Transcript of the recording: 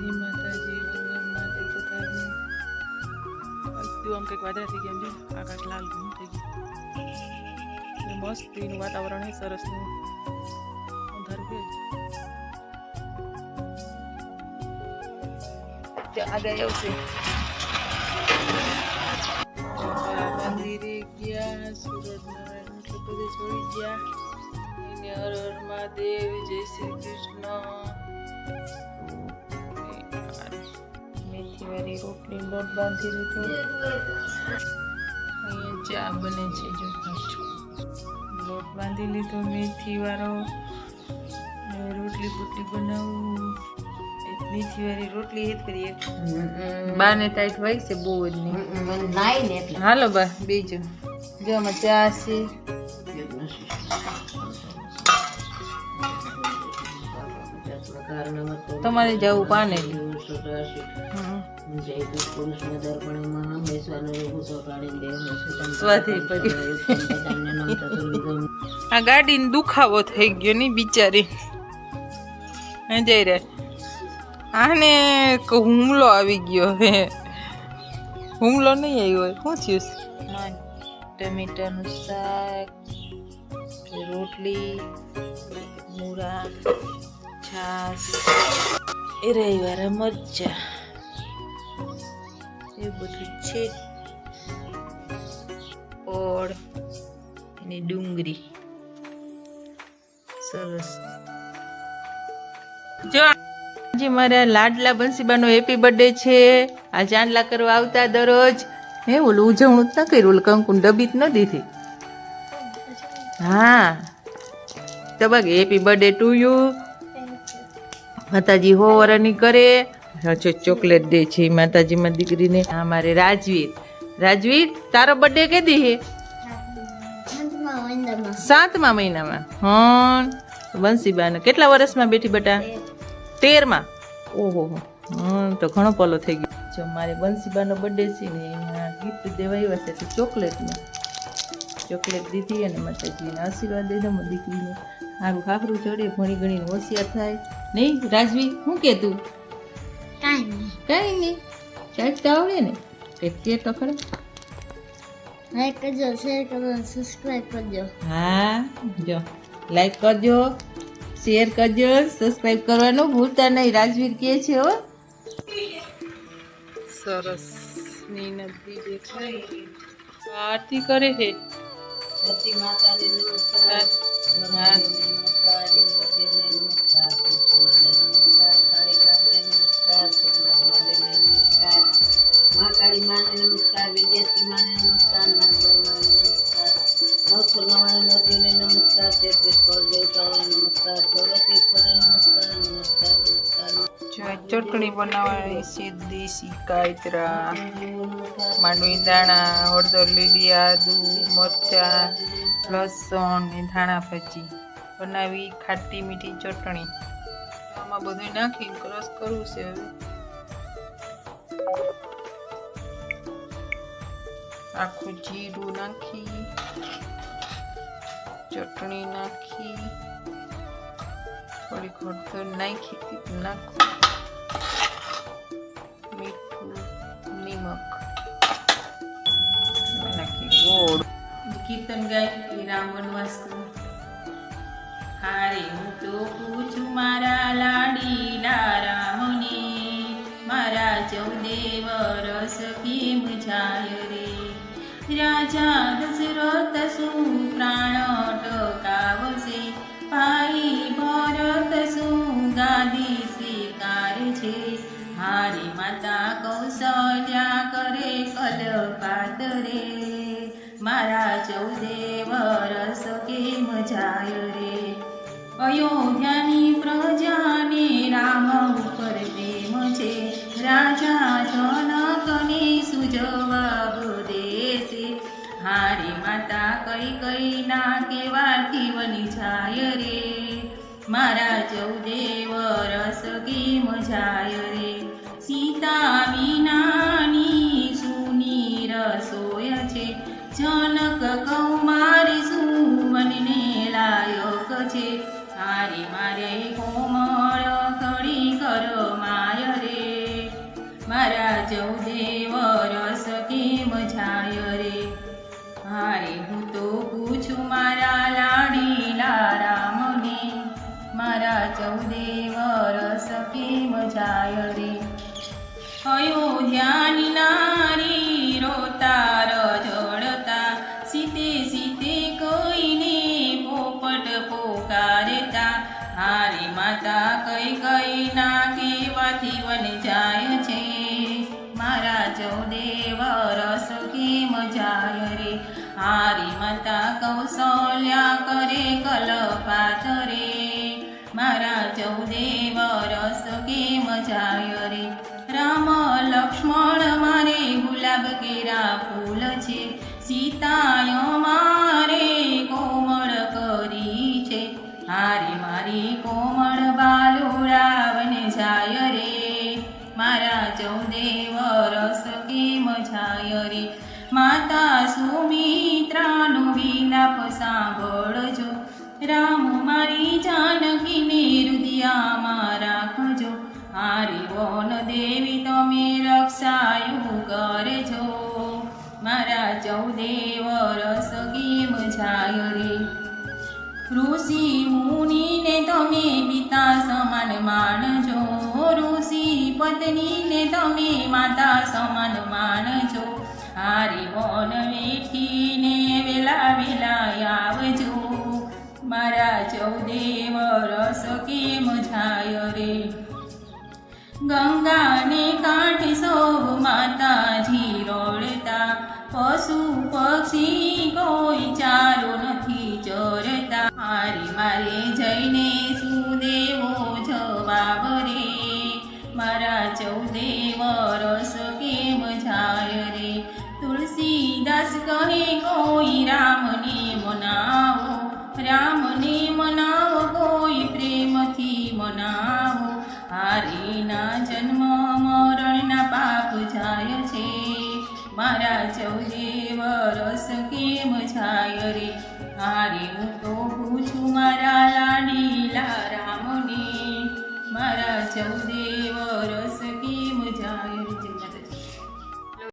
જય માતાજી ભગવાન મહાદેવ પોતાની તું આમ કંઈક વાદળા થઈ ગયા એમ આકાશ લાલ ઘૂમ થઈ ગયું. મસ્ત એનું વાતાવરણ છે સરસનું અંધારું છે. આગળ આવશે મંદિરે ગયા સૂરજનારાયણ એટલે બધે ગયા. હર હર મહાદેવ જય શ્રી કૃષ્ણ. રોટલી લોટ બાંધી લીધો અહીંયા ચા બને છે જો લોટ બાંધી લીધો મેથી વાળો રોટલી બોટલી બનાવું. એક મેથી રોટલી હેત કરી એક બાને ટાઈટ હોય છે બહુ જ નહીં. હાલો બા બીજું. જો ચા છે. તમારે જવું પાને આ ગાડીને દુખાવો થઈ ગયો ની બિચારી. જઈ રે આને હુમલો આવી ગયો હે. હુમલો નહીં આવ્યો શું થયું ટમેટાનું શાક રોટલી મૂળા છાસ એ રવિવારે મરચા એ બધું છે. ઓળ અને ડુંગળી. સરસ. જો આજે મારા લાડલા બંસીબાનો હેપી બર્થડે છે. આ ચાંદલા કરવા આવતા દરરોજ. હે ઓલું ઉજવણું જ ન કર્યું ઓલું કંકુન ડબી જ ન દીધી. હા. તો બાગ હેપી બર્થડે ટુ યુ માતાજી હો વરની કરે. અચ્છા ચોકલેટ દે છે માતાજીમાં દીકરીને. આ મારે રાજવીર. રાજવીર, તારો બર્થડે કે દી હે? સાતમા મહિનામાં. હન, બંસીબાને. કેટલા વર્ષમાં બેઠી બેટા? તેરમાં. ઓહો હમ તો ઘણો પલો થઈ ગયો. જો મારે બંસીબાનો બર્થડે છે ને, એમાં ગિફ્ટ દેવા આવ્યા છે, તો ચોકલેટને. ચોકલેટ દીધી અને માતાજીને આશીર્વાદ દીધો દીકરીને સારું ખાખરું ચડે, ભણી ગણીને હોશિયાર થાય. નહીં, રાજવી શું કે તું? કઈ નહીં સાહેબ તો આવડે ને. કેટલી તો ખરે લાઈક કરજો શેર કરજો સબસ્ક્રાઇબ કરજો. હા જો. લાઈક કરજો શેર કરજો સબસ્ક્રાઇબ કરવાનું ભૂલતા નહીં. રાજવીર કે છે હો. સરસ. ની નદી દેખાય આરતી કરે છે. સતી માતાને માને નમસ્કાર, વિદ્યાર્થી માને નમસ્કાર નાગબાઈ માને નમસ્કાર. નવસો નવાણું નદીઓને નમસ્કાર કરોડ દેવતાઓને સૌરતીશ્વરને નમસ્કાર નમસ્કાર ચટણી બનાવવાની છે દેશી કાયતરા, માંડવી દાણા હળદર, લીલી આદુ, મરચા, લસણ, ને ધાણા ભજી. બનાવી ખાટી મીઠી ચટણી. આમાં બધું નાખીને ક્રશ કરવું છે હવે. આખું જીરું નાખી ચટણી નાખી થોડીક હળદર નાખી નાખું. મીઠું નિમક. નાખી ગોળ. કીર્તન ગાય રામ વનવાસનું હારે હું તો પૂછું મારા લાડીલા રામને મારા ચૌદે વરસ કેમ જાય રે? રાજા દશરથ શું પ્રાણ ટકાવશે? ભાઈ ભરત શું ગાદી સ્વીકાર છે હારી માતા કૌશલ્યા કરે કલપાત રે મારા ચૌદે વરસ કે મજાય રે? અયોધ્યાની પ્રજાને રામ માતા કઈ કઈ ના કેવાથી વની જાય રે? મારા જવદેવ વરસ કેમ જાય રે? સીતા વિનાની સુની રસોય છે. જનક કૌમારી સુમનને લાયક છે? હારે મારે મારા લાડીલા રામને, મારા ચૌદે વરસ કેમ જાય રે અયોધ્યાની નારી, રોતા રજળતા સીતે સીતે કોઈને પોપટ પોકારતા. હારે માતા કઈ કઈ ના કેવાથી વન જાય હારી માતા કૌશલ્યા કરે કલપાત રે. મારા ચૌદે વરસ કેમ જાય રે? રામ લક્ષ્મણ, મારે ગુલાબ કેરા ફૂલ છે. સીતાય મારે ઋષિ મુનિને તમે પિતા સમાન માનજો. ઋષિ પત્નીને તમે માતા સમાન માનજો. હારી વન વેઠીને વ્યાસ કહે કોઈ રામને મનાવો રામને મનાવો, કોઈ પ્રેમથી મનાવો. હારીના જન્મ, મરણના પાપ જાય છે. મારા ચૌદે વરસ કેમ જાય રે? હારે હું તો પૂછું મારા લાડીલા રામને, મારા ચૌદે વરસ કેમ જાય